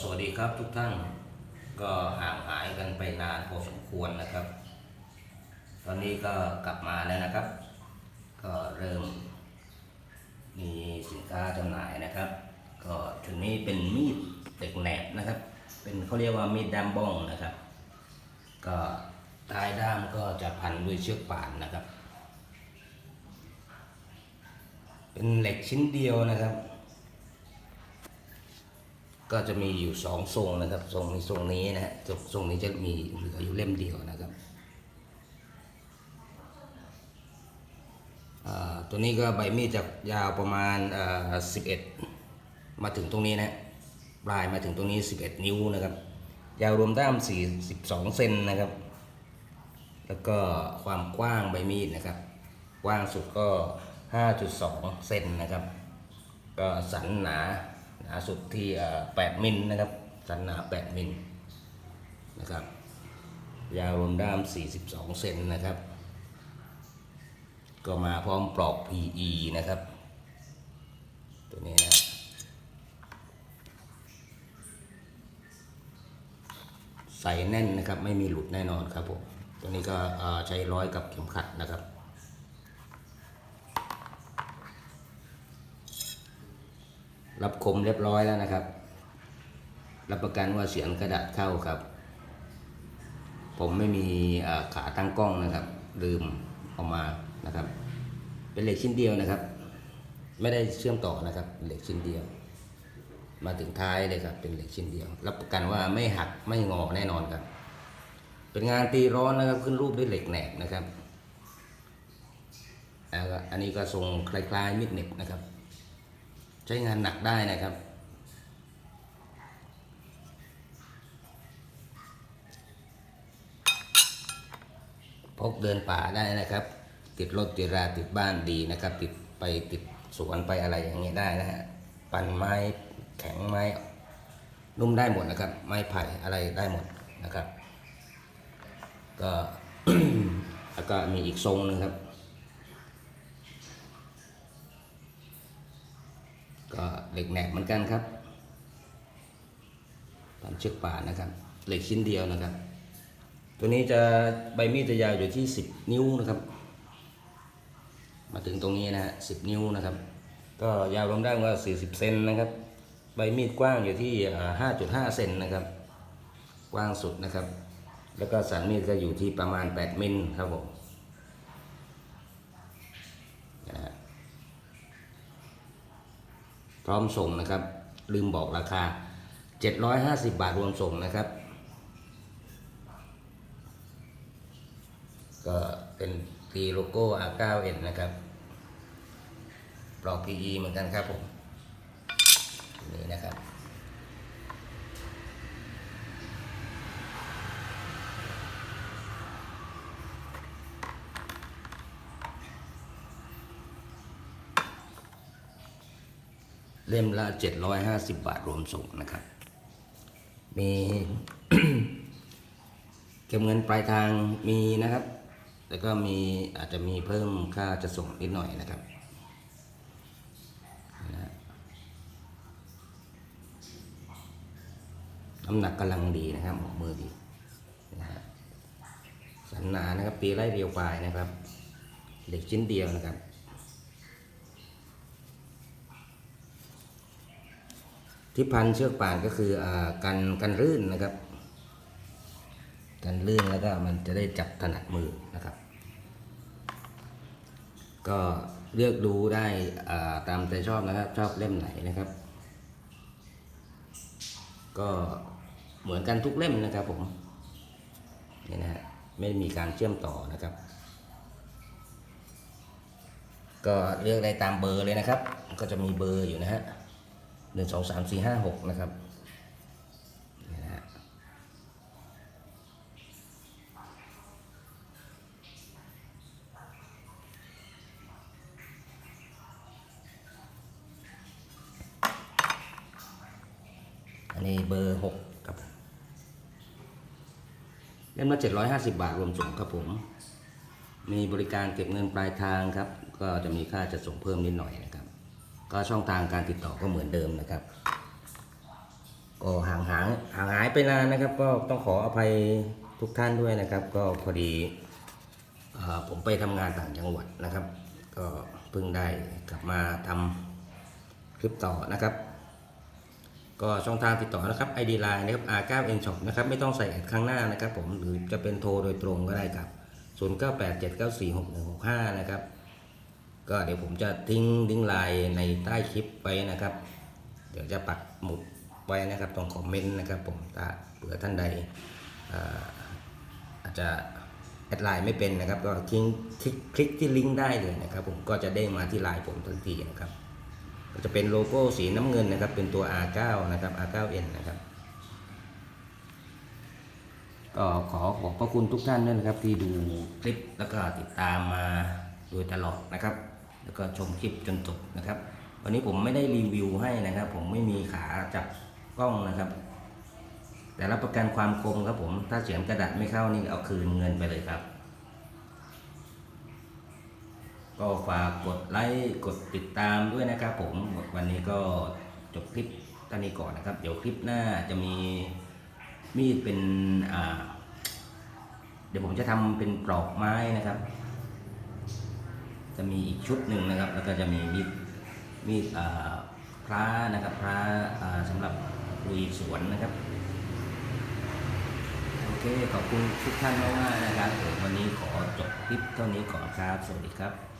สวัสดีครับทุกท่านก็ห่างหายกันไปนานพอสมควรนะครับ ตอนนี้ก็กลับมาแล้วนะครับ ก็เริ่ม มีสินค้าจำหน่ายนะครับ ก็ชุดนี้เป็นมีดเหล็กแหนบนะครับ เป็นเขาเรียกว่ามีดด้ามบ้องนะครับ ก็ท้ายด้ามก็จะพันด้วยเชือกป่านนะครับ เป็นเหล็กชิ้นเดียวนะครับ ก็จะมีอยู่สองทรงนะครับทรงนี้ทรงนี้นะฮะทรงทรงนี้จะมีเหลืออยู่เล่มเดียวนะครับตัวนี้ก็ใบมีดจะยาวประมาณสิบเอ็ดมาถึงตรงนี้นะปลายมาถึงตรงนี้ 11 นิ้วนะครับ ยาวรวมด้าม42เซนนะครับ แล้วก็ความกว้างใบมีดนะครับ กว้างสุดก็ 5.2 เซนนะครับ ก็สันหนา หนาสุดที่ 8 มิลนะครับ สันหนา 8 มิลนะครับ ยาวรวมด้าม 42 เซนนะครับ ก็มาพร้อมปลอก PE นะครับ ตัวนี้นะใส่แน่นนะครับ ไม่มีหลุดแน่นอนครับผม ตัวนี้ก็ใช้ร้อยกับเข็มขัดนะครับ รับคมเรียบร้อยแล้วนะครับ รับประกันว่าเสียงกระดาษเข้าครับ ผมไม่มีขาตั้งกล้องนะครับ ลืมออกมานะครับ เป็นเหล็กชิ้นเดียวนะครับ ไม่ได้เชื่อมต่อนะครับเหล็กชิ้นเดียว มาถึงท้ายเลยครับเป็นเหล็กชิ้นเดียว รับประกันว่าไม่หักไม่งอแน่นอนครับ เป็นงานตีร้อนนะครับขึ้นรูปด้วยเหล็กแหนบนะครับอันนี้ก็ทรงคล้ายๆมิดเน็บนะครับ ใช้งานหนักได้นะครับ พกเดินป่าได้นะครับ ติดรถติดราติดบ้านดีนะครับ ติดไปติดสวนไปอะไรอย่างเงี้ยได้นะฮะปั่นไม้แข็งไม้นุ่มได้หมดนะครับ ไม้ไผ่อะไรได้หมดนะครับ ก็แล้วก็มีอีกทรงหนึงครับ เหล็กแหนบเหมือนกันครับตามเชือกป่านนะครับ เหล็กชิ้นเดียวนะครับ ตัวนี้จะใบมีดจะยาวอยู่ที่ 10 นิ้วนะครับ มาถึงตรงนี้นะฮะ10นิ้วนะครับ ก็ยาวรวมได้ว่า 40 เซนนะครับ ใบมีดกว้างอยู่ที่อ่า5.5 เซนนะครับ กว้างสุดนะครับ แล้วก็สันมีดก็อยู่ที่ประมาณ 8 มิลครับผมนะฮะ พร้อมส่งนะครับ ลืมบอกราคา 750 บาทรวมส่งนะครับ ก็เป็นตีโลโก้ R9N นะครับปลอก PE เหมือนกันครับผมนี่นะครับ เล่มละ 750 บาทรวมส่งนะครับ มีเก็บเงินปลายทางมีนะครับ แล้วก็มีอาจจะมีเพิ่มค่าจะส่งนิดหน่อยนะครับน้ำหนักกำลังดีนะครับออกมือดีนะฮะสันหนานะครับตีไล่เรียวปลายนะครับ เหล็กชิ้นเดียวนะครับ ที่พันเชือกป่านก็คืออากันกันลื่นนะครับ กันลื่นแล้วก็มันจะได้จับถนัดมือนะครับ ก็เลือกดูได้ตามใจชอบนะครับ ชอบเล่มไหนนะครับ ก็เหมือนกันทุกเล่มนะครับผมนี่นะฮะไม่มีการเชื่อมต่อนะครับ ก็เลือกได้ตามเบอร์เลยนะครับ ก็จะมีเบอร์อยู่นะฮะ หนึ่งสองสามสี่ห้าหกนะครับนี่นะฮะอันนี้เบอร์หกครับเล่มละเจ็ดร้อยห้าสิบบาทรวมส่งครับผม มีบริการเก็บเงินปลายทางครับ ก็จะมีค่าจะส่งเพิ่มนิดหน่อย ก็ช่องทางการติดต่อก็เหมือนเดิมนะครับ ก็ห่างหายห่างหายไปนานนะครับ ก็ต้องขออภัยทุกท่านด้วยนะครับ ก็พอดีอผมไปทำงานต่างจังหวัดนะครับ ก็เพิ่งได้กลับมาทำคลิปต่อนะครับ ก็ช่องทางติดต่อนะครับ ID Line นะครับ R9N Shop นะครับไม่ต้องใส่แอดข้างหน้านะครับ ผมหรือจะเป็นโทรโดยตรงก็ได้ครับ 0987946165 นะครับ ก็เดี๋ยวผมจะทิ้งลิงก์ไลน์ในใต้คลิปไว้นะครับ เดี๋ยวจะปักหมุดไว้นะครับตรงคอมเมนต์นะครับ ผมถ้าเผื่อท่านใดอาจจะแอดไลน์ไม่เป็นนะครับ ก็คลิกคลิกคลิกที่ลิงก์ได้เลยนะครับ ผมก็จะเด้มาที่ไลน์ผมทันทีนะครับก็จะเป็นโลโก้สีน้ำเงินนะครับ เป็นตัว R9 นะครับ R9N นะครับก็ขอขอบพระคุณทุกท่านด้วยนะครับที่ดูคลิปแล้วก็ติดตามมาโดยตลอดนะครับ แล้วก็ชมคลิปจนจบนะครับ วันนี้ผมไม่ได้รีวิวให้นะครับ ผมไม่มีขาจับกล้องนะครับ แต่รับประกันความคมครับผม ถ้าเสียงกระดาษไม่เข้านี่เอาคืนเงินไปเลยครับ ก็ฝากกดไลค์กดติดตามด้วยนะครับ ผมวันนี้ก็จบคลิปท่านี้ก่อนนะครับ เดี๋ยวคลิปหน้าจะมีมีดเป็นอ่าเดี๋ยวผมจะทำเป็นปลอกไม้นะครับ จะมีอีกชุดหนึ่งนะครับ แล้วก็จะมีมีดมีดอ่าพระนะครับพระอ่าสำหรับลุยสวนนะครับโอเคขอบคุณทุกท่านมากๆนะครับผมวันนี้ขอจบคลิปเท่านี้ก่อนครับ สวัสดีครับ